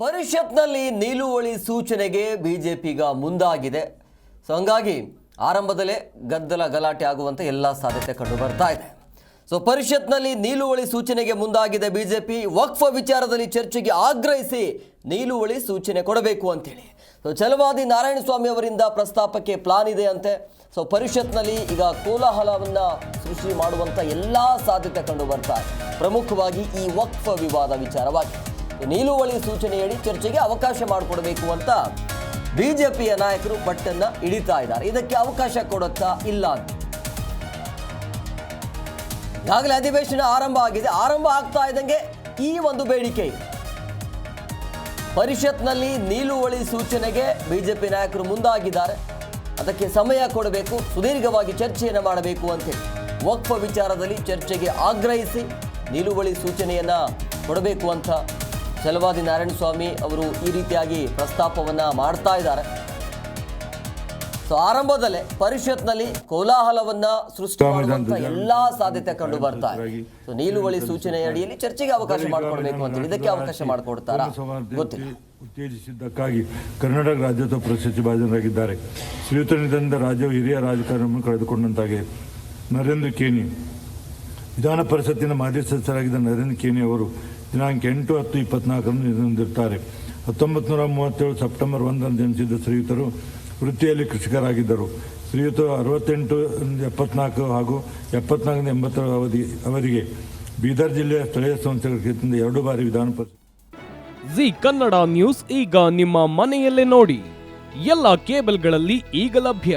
ಪರಿಷತ್ನಲ್ಲಿ ನಿಲುವಳಿ ಸೂಚನೆಗೆ ಬಿಜೆಪಿಗ ಮುಂದಾಗಿದೆ. ಸೊ ಹಂಗಾಗಿ ಆರಂಭದಲ್ಲೇ ಗದ್ದಲ ಗಲಾಟೆ ಆಗುವಂಥ ಎಲ್ಲ ಸಾಧ್ಯತೆ ಕಂಡು ಬರ್ತಾ ಇದೆ. ಸೊ ಪರಿಷತ್ನಲ್ಲಿ ನಿಲುವಳಿ ಸೂಚನೆಗೆ ಮುಂದಾಗಿದೆ ಬಿಜೆಪಿ. ವಕ್ಫ ವಿಚಾರದಲ್ಲಿ ಚರ್ಚೆಗೆ ಆಗ್ರಹಿಸಿ ನಿಲುವಳಿ ಸೂಚನೆ ಕೊಡಬೇಕು ಅಂತೇಳಿ. ಸೊ ಚಲವಾದಿ ನಾರಾಯಣಸ್ವಾಮಿ ಅವರಿಂದ ಪ್ರಸ್ತಾಪಕ್ಕೆ ಪ್ಲಾನ್ ಇದೆ ಅಂತೆ. ಸೊ ಪರಿಷತ್ನಲ್ಲಿ ಈಗ ಕೋಲಾಹಲವನ್ನು ಸೃಷ್ಟಿ ಮಾಡುವಂಥ ಎಲ್ಲ ಸಾಧ್ಯತೆ ಕಂಡು ಬರ್ತಾ ಪ್ರಮುಖವಾಗಿ ಈ ವಕ್ಫ ವಿವಾದ ವಿಚಾರವಾಗಿ ನಿಲುವಳಿ ಸೂಚನೆಯಡಿ ಚರ್ಚೆಗೆ ಅವಕಾಶ ಮಾಡಿಕೊಡಬೇಕು ಅಂತ ಬಿಜೆಪಿಯ ನಾಯಕರು ಬಟ್ಟನ್ನ ಹಿಡಿತಾ ಇದ್ದಾರೆ. ಇದಕ್ಕೆ ಅವಕಾಶ ಕೊಡುತ್ತಾ ಇಲ್ಲ ಅಂತ. ಈಗಾಗಲೇ ಅಧಿವೇಶನ ಆರಂಭ ಆಗಿದೆ. ಆರಂಭ ಆಗ್ತಾ ಇದ್ದಂಗೆ ಈ ಒಂದು ಬೇಡಿಕೆ. ಪರಿಷತ್ನಲ್ಲಿ ನಿಲುವಳಿ ಸೂಚನೆಗೆ ಬಿಜೆಪಿ ನಾಯಕರು ಮುಂದಾಗಿದ್ದಾರೆ. ಅದಕ್ಕೆ ಸಮಯ ಕೊಡಬೇಕು. ಸುದೀರ್ಘವಾಗಿ ಚರ್ಚೆಯನ್ನು ಮಾಡಬೇಕು ಅಂತೇಳಿ ವಕ್ಫ ವಿಚಾರದಲ್ಲಿ ಚರ್ಚೆಗೆ ಆಗ್ರಹಿಸಿ ನಿಲುವಳಿ ಸೂಚನೆಯನ್ನ ಕೊಡಬೇಕು ಅಂತ ಛಲವಾದಿ ನಾರಾಯಣಸ್ವಾಮಿ ಅವರು ಈ ರೀತಿಯಾಗಿ ಪ್ರಸ್ತಾಪವನ್ನು ಮಾಡ್ತಾ ಇದ್ದಾರೆ. ಸೊ ಆರಂಭದಲ್ಲೇ ಪರಿಷತ್ನಲ್ಲಿ ಕೋಲಾಹಲವನ್ನ ಸೃಷ್ಟಿ ಮಾಡುವಂತ ಎಲ್ಲಾ ಸಾಧ್ಯತೆ ಕಂಡು ಬರ್ತಾ ಇದೆ. ಸೊ ನಿಲುವಳಿ ಸೂಚನೆ ಅಡಿಯಲ್ಲಿ ಚರ್ಚೆಗೆ ಅವಕಾಶ ಮಾಡಿಕೊಡ್ಬೇಕು ಅಂತ ಇದಕ್ಕೆ ಅವಕಾಶ ಮಾಡಿಕೊಡ್ತಾರ? ಗೊತ್ತಿಲ್ಲ. ಉತ್ತೇಜಿಸಿದ್ದಕ್ಕಾಗಿ ಕರ್ನಾಟಕ ರಾಜ್ಯೋತ್ಸವ ಪ್ರಶಸ್ತಿ ಭಾಜನರಾಗಿದ್ದಾರೆ. ಶ್ರೀಯುತ ನಿಧನದ ರಾಜ್ಯವು ಹಿರಿಯ ರಾಜಕಾರಣವನ್ನು ಕಳೆದುಕೊಂಡಂತಾಗಿದೆ. ನರೇಂದ್ರ ಕೇನಿ ವಿಧಾನ ಪರಿಷತ್ತಿನ ಮಾಜಿ ಸದಸ್ಯರಾಗಿದ್ದ ನರೇಂದ್ರ ಕೇಣಿ ಅವರು ದಿನಾಂಕ ಎಂಟು ಹತ್ತು ಇಪ್ಪತ್ನಾಲ್ಕರಂದು ನಿಧನದಿರ್ತಾರೆ ಹತ್ತೊಂಬತ್ತು ನೂರ ಮೂವತ್ತೇಳು ಸೆಪ್ಟೆಂಬರ್ ಒಂದರಂದು ಜನಿಸಿದ ಶ್ರೀಯುತರು ವೃತ್ತಿಯಲ್ಲಿ ಕೃಷಿಕರಾಗಿದ್ದರು. ಶ್ರೀಯುತರು ಅರವತ್ತೆಂಟು ಎಪ್ಪತ್ನಾಲ್ಕು ಹಾಗೂ ಎಪ್ಪತ್ನಾಲ್ಕರಿಂದ ಎಂಬತ್ತರ ಅವಧಿ ಅವರಿಗೆ ಬೀದರ್ ಜಿಲ್ಲೆಯ ಸ್ಥಳೀಯ ಸಂಸ್ಥೆಗಳ ಕ್ಷೇತ್ರದಿಂದ ಎರಡು ಬಾರಿ ವಿಧಾನ ಪರಿಷತ್ ಜಿ ಕನ್ನಡ ನ್ಯೂಸ್ ಈಗ ನಿಮ್ಮ ಮನೆಯಲ್ಲೇ ನೋಡಿ. ಎಲ್ಲ ಕೇಬಲ್ಗಳಲ್ಲಿ ಈಗ ಲಭ್ಯ.